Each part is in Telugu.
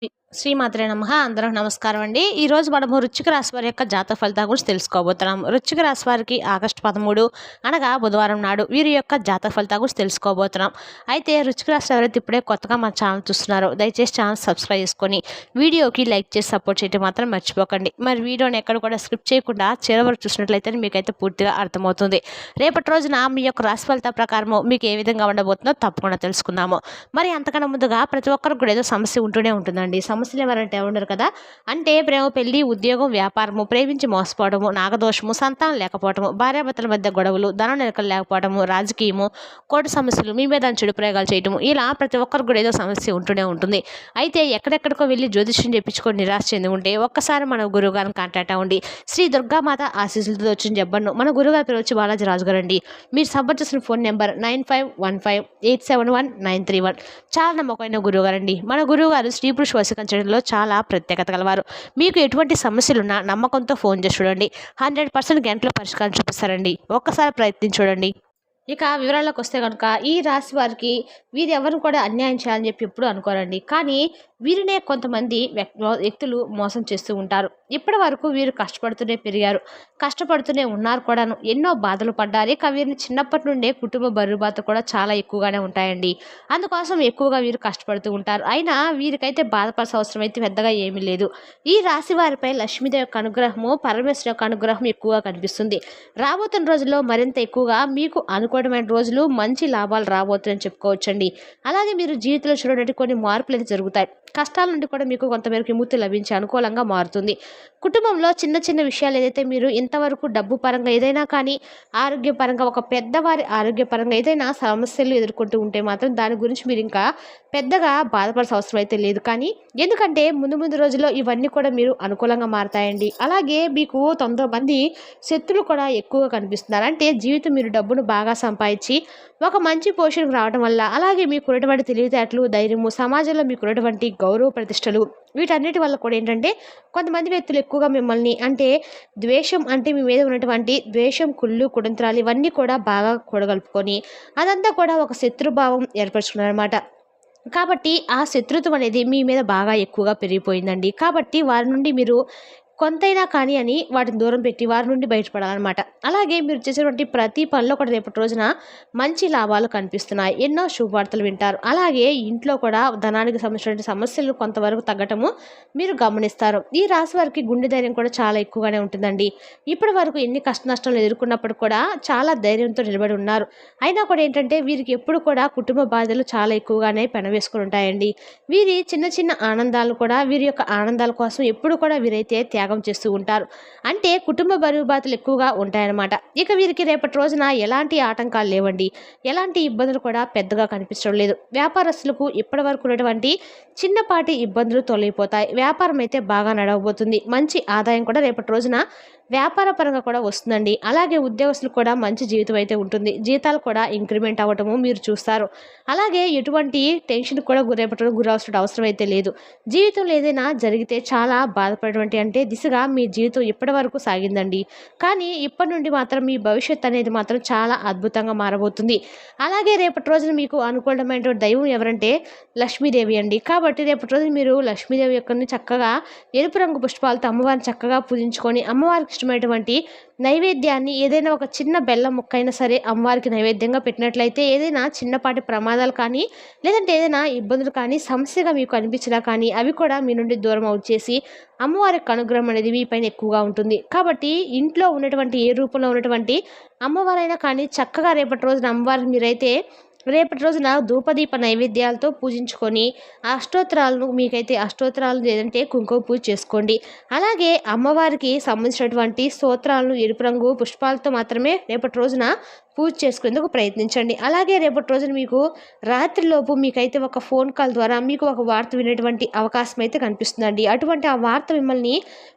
the శ్రీమాత్రే నమ. అందరం నమస్కారం అండి. ఈరోజు మనము రుచిక రాశి వారి యొక్క జాతక ఫలితాల గురించి తెలుసుకోబోతున్నాం. రుచిక రాశి వారికి ఆగస్టు పదమూడు అనగా బుధవారం నాడు వీరి యొక్క జాతక ఫలితాల గురించి తెలుసుకోబోతున్నాం. అయితే రుచిక రాశి ఎవరైతే ఇప్పుడే కొత్తగా మన ఛానల్ చూస్తున్నారో. దయచేసి ఛానల్ సబ్స్క్రైబ్ చేసుకొని వీడియోకి లైక్ చేసి సపోర్ట్ చేయడం మాత్రం మర్చిపోకండి. మరి వీడియోని ఎక్కడ కూడా స్క్రిప్ట్ చేయకుండా చివరి చూసినట్లయితే మీకైతే పూర్తిగా అర్థమవుతుంది. రేపటి రోజున మీ యొక్క రాశి ఫలితాల ప్రకారము మీకు ఏ విధంగా ఉండబోతుందో తప్పకుండా తెలుసుకుందాము. మరి అంతకన్నా ముందుగా ప్రతి ఒక్కరికి కూడా ఏదో సమస్య ఉంటూనే ఉంటుందండి. సమస్యలు ఎవరంటే ఉండరు కదా? అంటే ప్రేమ పెళ్ళి ఉద్యోగం వ్యాపారము ప్రేమించి మోసపోవడము నాగదోషము సంతానం లేకపోవడము భార్యాభర్తల మధ్య గొడవలు ధనం నెలకలు లేకపోవడము రాజకీయము కోర్టు సమస్యలు మీ మీద చెడు ప్రయోగాలు చేయటము ఇలా ప్రతి ఒక్కరికి కూడా ఏదో సమస్య ఉంటూనే ఉంటుంది. అయితే ఎక్కడెక్కడికో వెళ్ళి జ్యోతిష్యం చెప్పించుకొని నిరాశ చెంది ఉంటే ఒక్కసారి మన గురువుగారిని కాంటాక్ట్ అవ్వండి. శ్రీ దుర్గామాత ఆశీస్సులతో వచ్చిన చెప్పండు మన గురుగారి పేరు వచ్చి బాలాజీ రాజు గారు అండి మీరు సంపర్క్ చేసిన phone number nine five one five eight seven one nine three one. చాలా నమ్మకమైన గురువుగారు గారండి. మన గురువుగారు స్త్రీ పురుష వశీకరించడంలో చాలా ప్రత్యేకత గలవారు. మీకు ఎటువంటి సమస్యలున్నా నమ్మకంతో ఫోన్ చేసి చూడండి. హండ్రెడ్ పర్సెంట్ గంటలో పరిష్కారం చూపిస్తారండి. ఒక్కసారి ప్రయత్నించి చూడండి. ఇక వివరాల్లోకి వస్తే కనుక ఈ రాశి వారికి వీరు కూడా అన్యాయం చేయాలని చెప్పి ఎప్పుడు అనుకోరండి. కానీ వీరినే కొంతమంది వ్యక్- వ్యక్తులు మోసం చేస్తూ ఉంటారు. ఇప్పటి వరకు వీరు కష్టపడుతూనే పెరిగారు. కష్టపడుతూనే ఉన్నారు కూడాను. ఎన్నో బాధలు పడ్డారు. ఇక వీరిని చిన్నప్పటి నుండే కుటుంబ బరుబాత కూడా చాలా ఎక్కువగానే ఉంటాయండి. అందుకోసం ఎక్కువగా వీరు కష్టపడుతూ ఉంటారు. అయినా వీరికైతే బాధపడాల్సిన అవసరం అయితే పెద్దగా ఏమీ లేదు. ఈ రాశి వారిపై లక్ష్మీదేవి యొక్క అనుగ్రహము పరమేశ్వర యొక్క అనుగ్రహం ఎక్కువగా కనిపిస్తుంది. రాబోతున్న రోజుల్లో మరింత ఎక్కువగా మీకు అనుకూలమైన రోజులు మంచి లాభాలు రాబోతున్నాయని చెప్పుకోవచ్చండి. అలాగే మీరు జీవితంలో చూడడానికి కొన్ని మార్పులు అయితే జరుగుతాయి. కష్టాల నుండి కూడా మీకు కొంతమేరకు విముక్తి లభించే అనుకూలంగా మారుతుంది. కుటుంబంలో చిన్న చిన్న విషయాలు ఏదైతే మీరు ఇంతవరకు డబ్బు పరంగా ఏదైనా కానీ ఆరోగ్యపరంగా ఒక పెద్దవారి ఆరోగ్యపరంగా ఏదైనా సమస్యలు ఎదుర్కొంటూ ఉంటే మాత్రం దాని గురించి మీరు ఇంకా పెద్దగా బాధపడాల్సిన అవసరం అయితే లేదు. కానీ ఎందుకంటే ముందు ముందు రోజుల్లో ఇవన్నీ కూడా మీరు అనుకూలంగా మారతాయండి. అలాగే మీకు తొందర మంది శత్రులు కూడా ఎక్కువగా కనిపిస్తున్నారు. అంటే జీవితం మీరు డబ్బును బాగా సంపాదించి ఒక మంచి పోషణకు రావడం వల్ల అలాగే మీకు ఉన్నటువంటి తెలివితేటలు ధైర్యము సమాజంలో మీకు ఉన్నటువంటి గౌరవ ప్రతిష్టలు. వీటన్నిటి వల్ల కూడా ఏంటంటే కొంతమంది వ్యక్తులు ఎక్కువగా మిమ్మల్ని అంటే ద్వేషం అంటే మీ మీద ఉన్నటువంటి ద్వేషం కుళ్ళు కుడంత్రాలు ఇవన్నీ కూడా బాగా కూడగలుపుకొని అదంతా కూడా ఒక శత్రుభావం ఏర్పరచుకున్నారనమాట కాబట్టి ఆ శత్రుత్వం అనేది మీ మీద బాగా ఎక్కువగా పెరిగిపోయిందండి. కాబట్టి వారి నుండి మీరు కొంతైనా కానీ అని వాటిని దూరం పెట్టి వారి నుండి బయటపడాలన్నమాట. అలాగే మీరు చేసేటువంటి ప్రతి పనిలో కూడా రేపటి రోజున మంచి లాభాలు కనిపిస్తున్నాయి. ఎన్నో శుభవార్తలు వింటారు. అలాగే ఇంట్లో కూడా ధనానికి సంబంధించిన సమస్యలు కొంతవరకు తగ్గటము మీరు గమనిస్తారు. ఈ రాశి వారికి గుండె ధైర్యం కూడా చాలా ఎక్కువగానే ఉంటుందండి. ఇప్పటి వరకు ఎన్ని కష్ట నష్టాలు ఎదుర్కొన్నప్పుడు కూడా చాలా ధైర్యంతో నిలబడి ఉన్నారు. అయినా కూడా ఏంటంటే వీరికి ఎప్పుడు కూడా కుటుంబ బాధ్యతలు చాలా ఎక్కువగానే పెనవేసుకుని ఉంటాయండి. వీరి చిన్న చిన్న ఆనందాలు కూడా వీరి యొక్క ఆనందాల కోసం ఎప్పుడు కూడా వీరైతే త్యాగ చేస్తూ ఉంటారు. అంటే కుటుంబ బరువు బాధలు ఎక్కువగా ఉంటాయన్నమాట. ఇక వీరికి రేపటి రోజున ఎలాంటి ఆటంకాలు లేవండి. ఎలాంటి ఇబ్బందులు కూడా పెద్దగా కనిపించడం లేదు. వ్యాపారస్తులకు ఇప్పటి వరకు ఉన్నటువంటి చిన్నపాటి ఇబ్బందులు తొలగిపోతాయి. వ్యాపారం అయితే బాగా నడవబోతుంది. మంచి ఆదాయం కూడా రేపటి రోజున వ్యాపార పరంగా కూడా వస్తుందండి. అలాగే ఉద్యోగస్తులు కూడా మంచి జీవితం అయితే ఉంటుంది. జీతాలు కూడా ఇంక్రిమెంట్ అవ్వటము మీరు చూస్తారు. అలాగే ఎటువంటి టెన్షన్ కూడా రేపటి గురవలసిన అవసరం అయితే లేదు. జీవితంలో ఏదైనా జరిగితే చాలా బాధపడేటువంటి అంటే దిశగా మీ జీవితం ఇప్పటి వరకు సాగిందండి. కానీ ఇప్పటి నుండి మాత్రం మీ భవిష్యత్ అనేది మాత్రం చాలా అద్భుతంగా మారబోతుంది. అలాగే రేపటి రోజున మీకు అనుకూలమైన దైవం ఎవరంటే లక్ష్మీదేవి అండి. కాబట్టి రేపటి రోజున మీరు లక్ష్మీదేవి యొక్కని చక్కగా ఎరుపు రంగు పుష్పాలతో అమ్మవారిని చక్కగా పూజించుకొని అమ్మవారికి ఇష్టమైనటువంటి నైవేద్యాన్ని ఏదైనా ఒక చిన్న బెల్లం ముక్క అయినా సరే అమ్మవారికి నైవేద్యంగా పెట్టినట్లయితే ఏదైనా చిన్నపాటి ప్రమాదాలు కానీ లేదంటే ఏదైనా ఇబ్బందులు కానీ సమస్యగా మీకు అనిపించినా కానీ అవి కూడా మీ నుండి దూరం వచ్చేసి అమ్మవారి అనుగ్రహం అనేది మీ పైన ఎక్కువగా ఉంటుంది. కాబట్టి ఇంట్లో ఉన్నటువంటి ఏ రూపంలో ఉన్నటువంటి అమ్మవారైనా కానీ చక్కగా రేపటి రోజున అమ్మవారికి మీరైతే రేపటి రోజున ధూపదీప నైవేద్యాలతో పూజించుకొని అష్టోత్తరాలను మీకైతే అష్టోత్తరాలు లేదంటే కుంకుమ పూజ చేసుకోండి. అలాగే అమ్మవారికి సంబంధించినటువంటి స్తోత్రాలను ఎరుపు రంగు పుష్పాలతో మాత్రమే రేపటి రోజున పూజ చేసుకునేందుకు ప్రయత్నించండి. అలాగే రేపటి రోజున మీకు రాత్రిలోపు మీకైతే ఒక ఫోన్ కాల్ ద్వారా మీకు ఒక వార్త వినేటువంటి అవకాశం అయితే కనిపిస్తుందండి. అటువంటి ఆ వార్త మిమ్మల్ని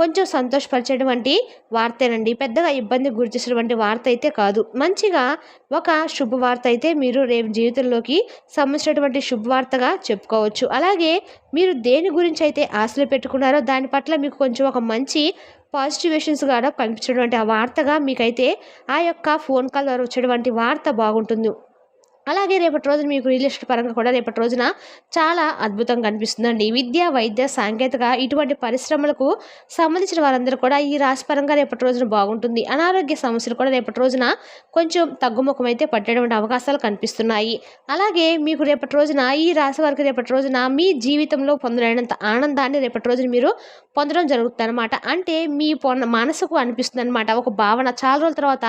కొంచెం సంతోషపరిచేటువంటి వార్తేనండి. పెద్దగా ఇబ్బంది గురిచేసేటువంటి వార్త అయితే కాదు. మంచిగా ఒక శుభవార్త అయితే మీరు రేపు జీవితంలోకి సంబంధించినటువంటి శుభవార్తగా చెప్పుకోవచ్చు. అలాగే మీరు దేని గురించి అయితే ఆశలు పెట్టుకున్నారో దాని పట్ల మీకు కొంచెం ఒక మంచి పాజిటివేషన్స్ కూడా కనిపించినటువంటి ఆ వార్తగా మీకైతే ఆ యొక్క ఫోన్ కాల్ ద్వారా వచ్చేటువంటి వార్త బాగుంటుంది. అలాగే రేపటి రోజున మీకు రియల్ ఎస్టేట్ పరంగా కూడా రేపటి రోజున చాలా అద్భుతంగా కనిపిస్తుందండి విద్య వైద్య సాంకేతిక ఇటువంటి పరిశ్రమలకు సంబంధించిన వారందరూ కూడా ఈ రాశి పరంగా రేపటి రోజున బాగుంటుంది. అనారోగ్య సమస్యలు కూడా రేపటి రోజున కొంచెం తగ్గుముఖం అయితే పట్టేటువంటి అవకాశాలు కనిపిస్తున్నాయి. అలాగే మీకు రేపటి రోజున ఈ రాశి వారికి రేపటి రోజున మీ జీవితంలో పొందలేనంత ఆనందాన్ని రేపటి రోజున మీరు పొందడం జరుగుతుంది అనమాట అంటే మీ పొన్న మనసుకు అనిపిస్తుంది అనమాట ఒక భావన చాలా రోజుల తర్వాత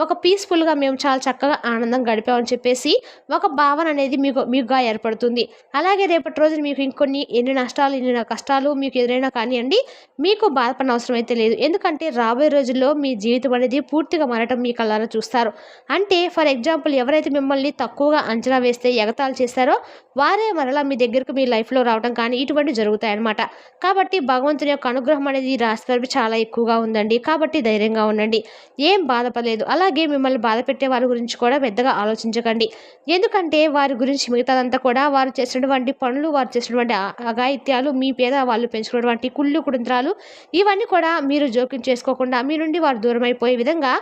ఒక పీస్ఫుల్గా మేము చాలా చక్కగా ఆనందం గడిపామని చెప్పేసి ఒక భావన అనేది మీకు మీకుగా ఏర్పడుతుంది. అలాగే రేపటి రోజున మీకు ఇంకొన్ని ఎన్ని నష్టాలు ఎన్ని కష్టాలు మీకు ఎదురైనా కానివ్వండి మీకు బాధపడిన అవసరం అయితే లేదు. ఎందుకంటే రాబోయే రోజుల్లో మీ జీవితం అనేది పూర్తిగా మారటం మీ కళ్ళారా చూస్తారు. అంటే ఫర్ ఎగ్జాంపుల్ ఎవరైతే మిమ్మల్ని తక్కువగా అంచనా వేస్తే ఎగతాళి చేస్తారో వారే మరలా మీ దగ్గరకు మీ లైఫ్లో రావడం కానీ ఇటువంటి జరుగుతాయి అన్నమాట కాబట్టి భగవంతుని యొక్క అనుగ్రహం అనేది ఈ చాలా ఎక్కువగా ఉందండి. కాబట్టి ధైర్యంగా ఉండండి. ఏం బాధపడలేదు. అలాగే మిమ్మల్ని బాధ పెట్టే వారి గురించి కూడా పెద్దగా ఆలోచించకండి. ఎందుకంటే వారి గురించి మిగతాదంతా కూడా వారు చేసినటువంటి పనులు వారు చేసినటువంటి అఘాయిత్యాలు మీ పేద వాళ్ళు పెంచుకున్నటువంటి కుళ్ళు కుటుంత్రాలు ఇవన్నీ కూడా మీరు జోక్యం చేసుకోకుండా మీ నుండి వారు దూరం అయిపోయే విధంగా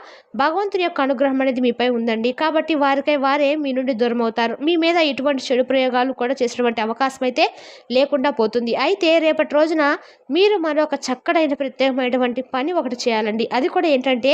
భగవంతుని యొక్క అనుగ్రహం అనేది మీపై ఉందండి. కాబట్టి వారికై వారే మీ నుండి దూరం అవుతారు మీ మీద ఎటువంటి చెడు ప్రయోగాలు కూడా చేసినటువంటి అవకాశం అయితే లేకుండా పోతుంది. అయితే రేపటి రోజున మీరు మరొక చక్కడైన ప్రత్యేకమైనటువంటి పని ఒకటి చేయాలండి. అది కూడా ఏంటంటే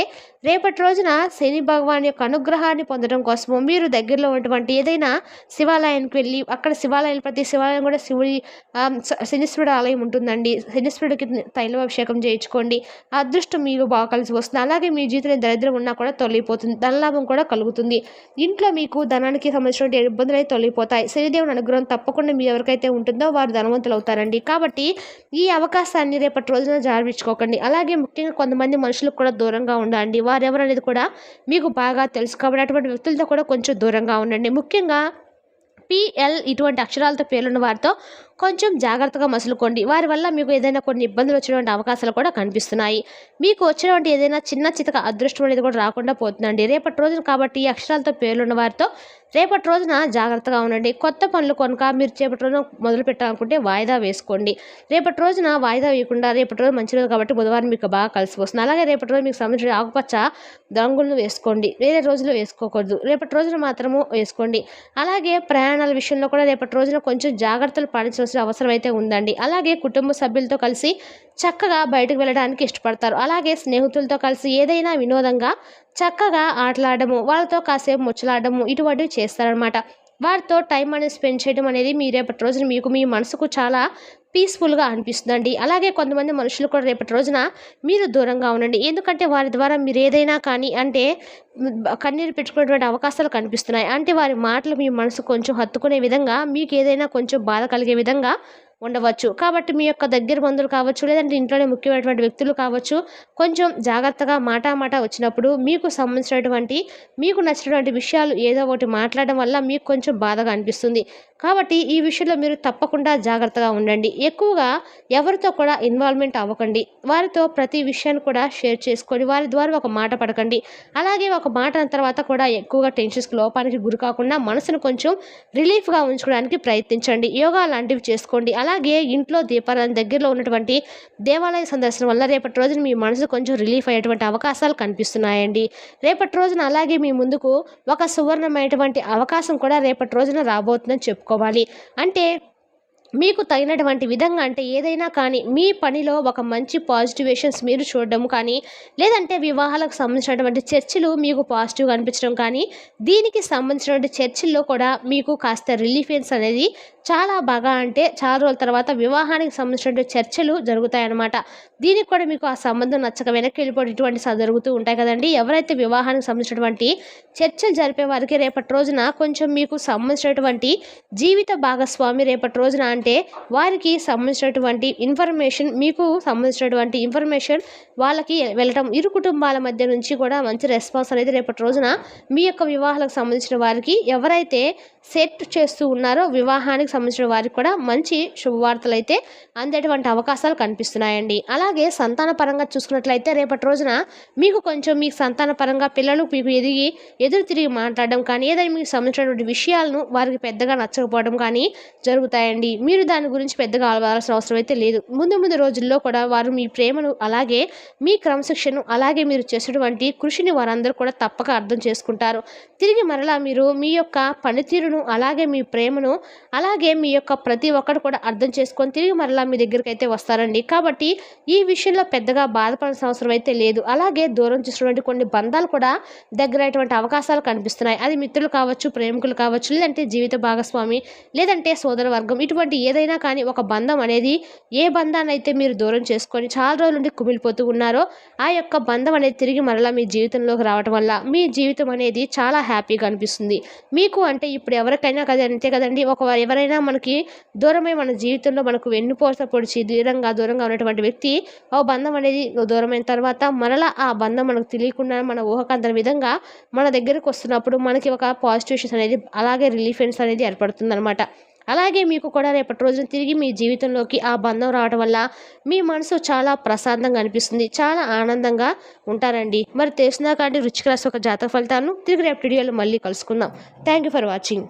రేపటి రోజున శని భగవాన్ యొక్క అనుగ్రహాన్ని పొందడం కోసము మీరు దగ్గరలో ఉన్నటువంటి ఏదైనా శివాలయానికి వెళ్ళి అక్కడ శివాలయం ప్రతి శివాలయం కూడా శివుడి ఆ, శనీశ్వరుడు ఆలయం ఉంటుందండి. శనీశ్వరుడికి తైలాభిషేకం చేయించుకోండి. అదృష్టం మీకు బాగా కలిసి వస్తుంది. అలాగే మీ జీవితంలో దరిద్రం ఉన్నా కూడా తొలగిపోతుంది. ధనలాభం కూడా కలుగుతుంది. ఇంట్లో మీకు ధనానికి సంబంధించిన ఇబ్బందులు అయితే తొలగిపోతాయి. శనిదేవుని అనుగ్రహం తప్పకుండా మీ ఎవరికైతే ఉంటుందో వారు ధనవంతులు అవుతారండి. కాబట్టి ఈ అవకాశాన్ని రేపటి రోజున జారించుకోకండి అలాగే ముఖ్యంగా కొంతమంది మనుషులకు కూడా దూరంగా ఉండండి వారెవరనేది కూడా మీకు బాగా తెలుసు. కాబట్టి అటువంటి వ్యక్తులతో కూడా కొంచెం దూరంగా ఉండండి. ముఖ్యంగా పిఎల్ ఇటువంటి అక్షరాలతో పేర్లున్న వారితో కొంచెం జాగ్రత్తగా మసులుకోండి. వారి వల్ల మీకు ఏదైనా కొన్ని ఇబ్బందులు వచ్చేటువంటి అవకాశాలు కూడా కనిపిస్తున్నాయి. మీకు వచ్చినటువంటి ఏదైనా చిన్న చితక అదృష్టం అనేది కూడా రాకుండా పోతుందండి. రేపటి రోజున కాబట్టి ఈ అక్షరాలతో పేర్లున్న వారితో రేపటి రోజున జాగ్రత్తగా ఉండండి. కొత్త పనులు కొనుక మీరు రేపటి రోజున మొదలు పెట్టాలనుకుంటే వాయిదా వేసుకోండి. రేపటి రోజున వాయిదా వేయకుండా రేపటి రోజు మంచి రోజు కాబట్టి బుధవారం మీకు బాగా కలిసి వస్తుంది. అలాగే రేపటి రోజు మీకు సంబంధించిన ఆకుపచ్చ రంగులను వేసుకోండి. వేరే రోజులు వేసుకోకూడదు. రేపటి రోజున మాత్రము వేసుకోండి. అలాగే ప్రయాణాల విషయంలో కూడా రేపటి రోజున కొంచెం జాగ్రత్తలు చేయాల్సిన అవసరం అయితే ఉందండి. అలాగే కుటుంబ సభ్యులతో కలిసి చక్కగా బయటకు వెళ్ళడానికి ఇష్టపడతారు. అలాగే స్నేహితులతో కలిసి ఏదైనా వినోదంగా చక్కగా ఆటలాడము వాళ్ళతో కాసేపు ముచ్చలాడము ఇటువంటివి చేస్తారనమాట వారితో టైం అనేది స్పెండ్ చేయడం అనేది మీ రేపటి రోజున మీకు మీ మనసుకు చాలా పీస్ఫుల్గా అనిపిస్తుందండి. అలాగే కొంతమంది మనుషులు కూడా రేపటి రోజున మీరు దూరంగా ఉండండి. ఎందుకంటే వారి ద్వారా మీరు ఏదైనా కానీ అంటే కన్నీరు పెట్టుకునేటువంటి అవకాశాలు కనిపిస్తున్నాయి. అంటే వారి మాటలు మీ మనసు కొంచెం హత్తుకునే విధంగా మీకు ఏదైనా కొంచెం బాధ కలిగే విధంగా ఉండవచ్చు. కాబట్టి మీ యొక్క దగ్గర బంధువులు కావచ్చు లేదంటే ఇంట్లోనే ముఖ్యమైనటువంటి వ్యక్తులు కావచ్చు కొంచెం జాగ్రత్తగా మాట మాట వచ్చినప్పుడు మీకు సంబంధించినటువంటి మీకు నచ్చినటువంటి విషయాలు ఏదో ఒకటి మాట్లాడడం వల్ల మీకు కొంచెం బాధగా అనిపిస్తుంది. కాబట్టి ఈ విషయంలో మీరు తప్పకుండా జాగ్రత్తగా ఉండండి. ఎక్కువగా ఎవరితో కూడా ఇన్వాల్వ్మెంట్ అవ్వకండి. వారితో ప్రతి విషయాన్ని కూడా షేర్ చేసుకొని వారి ద్వారా ఒక మాట పడకండి. అలాగే ఒక మాట అన్న తర్వాత కూడా ఎక్కువగా టెన్షన్స్కి లోపానికి గురి కాకుండా మనసును కొంచెం రిలీఫ్గా ఉంచుకోవడానికి ప్రయత్నించండి. యోగా లాంటివి చేసుకోండి. అలాగే ఇంట్లో దీపారాధన దగ్గరలో ఉన్నటువంటి దేవాలయ సందర్శన వల్ల రేపటి రోజున మీ మనసు కొంచెం రిలీఫ్ అయ్యేటువంటి అవకాశాలు కనిపిస్తున్నాయండి. రేపటి రోజున అలాగే మీ ముందుకు ఒక సువర్ణమైనటువంటి అవకాశం కూడా రేపటి రోజున రాబోతుందని చెప్పుకోవాలి. అంటే మీకు తగినటువంటి విధంగా అంటే ఏదైనా కానీ మీ పనిలో ఒక మంచి పాజిటివేషన్స్ మీరు చూడడం కానీ లేదంటే వివాహాలకు సంబంధించినటువంటి చర్చలు మీకు పాజిటివ్గా అనిపించడం కానీ దీనికి సంబంధించినటువంటి చర్చల్లో కూడా మీకు కాస్త రిలీఫెన్స్ అనేది చాలా బాగా అంటే చాలా రోజుల తర్వాత వివాహానికి సంబంధించినటువంటి చర్చలు జరుగుతాయన్నమాట. దీనికి కూడా మీకు ఆ సంబంధం నచ్చక వెనక్కి వెళ్ళిపోవడం జరుగుతూ ఉంటాయి కదండి. ఎవరైతే వివాహానికి సంబంధించినటువంటి చర్చలు జరిపే వారికి రేపటి రోజున కొంచెం మీకు సంబంధించినటువంటి జీవిత భాగస్వామి రేపటి రోజున అంటే వారికి సంబంధించినటువంటి ఇన్ఫర్మేషన్ మీకు సంబంధించినటువంటి ఇన్ఫర్మేషన్ వాళ్ళకి వెళ్ళటం ఇరు కుటుంబాల మధ్య నుంచి కూడా మంచి రెస్పాన్స్ అనేది రేపటి రోజున మీ యొక్క వివాహాలకు సంబంధించిన వారికి ఎవరైతే సెట్ చేస్తూ ఉన్నారో వివాహానికి సంబంధించిన వారికి కూడా మంచి శుభవార్తలు అయితే అందేటువంటి అవకాశాలు కనిపిస్తున్నాయండి. అలాగే సంతాన పరంగా చూసుకున్నట్లయితే రేపటి రోజున మీకు కొంచెం మీకు సంతాన పరంగా పిల్లలు మీకు ఎదిగి ఎదురు తిరిగి మాట్లాడడం కానీ ఏదైనా మీకు సంబంధించినటువంటి విషయాలను వారికి పెద్దగా నచ్చకపోవడం కానీ జరుగుతాయండి. మీరు దాని గురించి పెద్దగా ఆలవాల్సిన అవసరం అయితే లేదు. ముందు ముందు రోజుల్లో కూడా వారు మీ ప్రేమను అలాగే మీ క్రమశిక్షణను అలాగే మీరు చేసినటువంటి కృషిని వారందరూ కూడా తప్పక అర్థం చేసుకుంటారు. తిరిగి మరలా మీరు మీ యొక్క పనితీరును అలాగే మీ ప్రేమను అలాగే మీ యొక్క ప్రతి ఒక్కరు కూడా అర్థం చేసుకొని తిరిగి మరలా మీ దగ్గరికి అయితే వస్తారండి. కాబట్టి ఈ విషయంలో పెద్దగా బాధపడాల్సిన అవసరం అయితే లేదు. అలాగే దూరం చేసినటువంటి కొన్ని బంధాలు కూడా దగ్గరటువంటి అవకాశాలు కనిపిస్తున్నాయి. అది మిత్రులు కావచ్చు ప్రేమికులు కావచ్చు లేదంటే జీవిత భాగస్వామి లేదంటే సోదర వర్గం ఇటువంటి ఏదైనా కానీ ఒక బంధం అనేది ఏ బంధాన్ని అయితే మీరు దూరం చేసుకొని చాలా రోజుల నుండి కుమిలిపోతూ ఉన్నారో ఆ యొక్క బంధం అనేది తిరిగి మరలా మీ జీవితంలోకి రావడం వల్ల మీ జీవితం అనేది చాలా హ్యాపీగా అనిపిస్తుంది. మీకు అంటే ఇప్పుడు ఎవరికైనా కదా అంతే కదండి. ఒక ఎవరైనా మనకి దూరమై మన జీవితంలో మనకు వెన్నుపోస పొడిచి దూరంగా దూరంగా ఉన్నటువంటి వ్యక్తి ఆ బంధం అనేది దూరమైన తర్వాత మరలా ఆ బంధం మనకు తెలియకుండా మన ఊహకందని విధంగా మన దగ్గరకు వస్తున్నప్పుడు మనకి ఒక పాజిటివ్స్ అనేది అలాగే రిలీఫెన్స్ అనేది ఏర్పడుతుంది అనమాట అలాగే మీకు కూడా రేపటి రోజున తిరిగి మీ జీవితంలోకి ఆ బంధం రావడం వల్ల మీ మనసు చాలా ప్రశాంతంగా అనిపిస్తుంది చాలా ఆనందంగా ఉంటారండి. మరి తెలిసినా కానీ రుచికరాశి ఒక జాతక ఫలితాలను తిరిగి రేపు వీడియోలో మళ్ళీ కలుసుకుందాం. Thank you for watching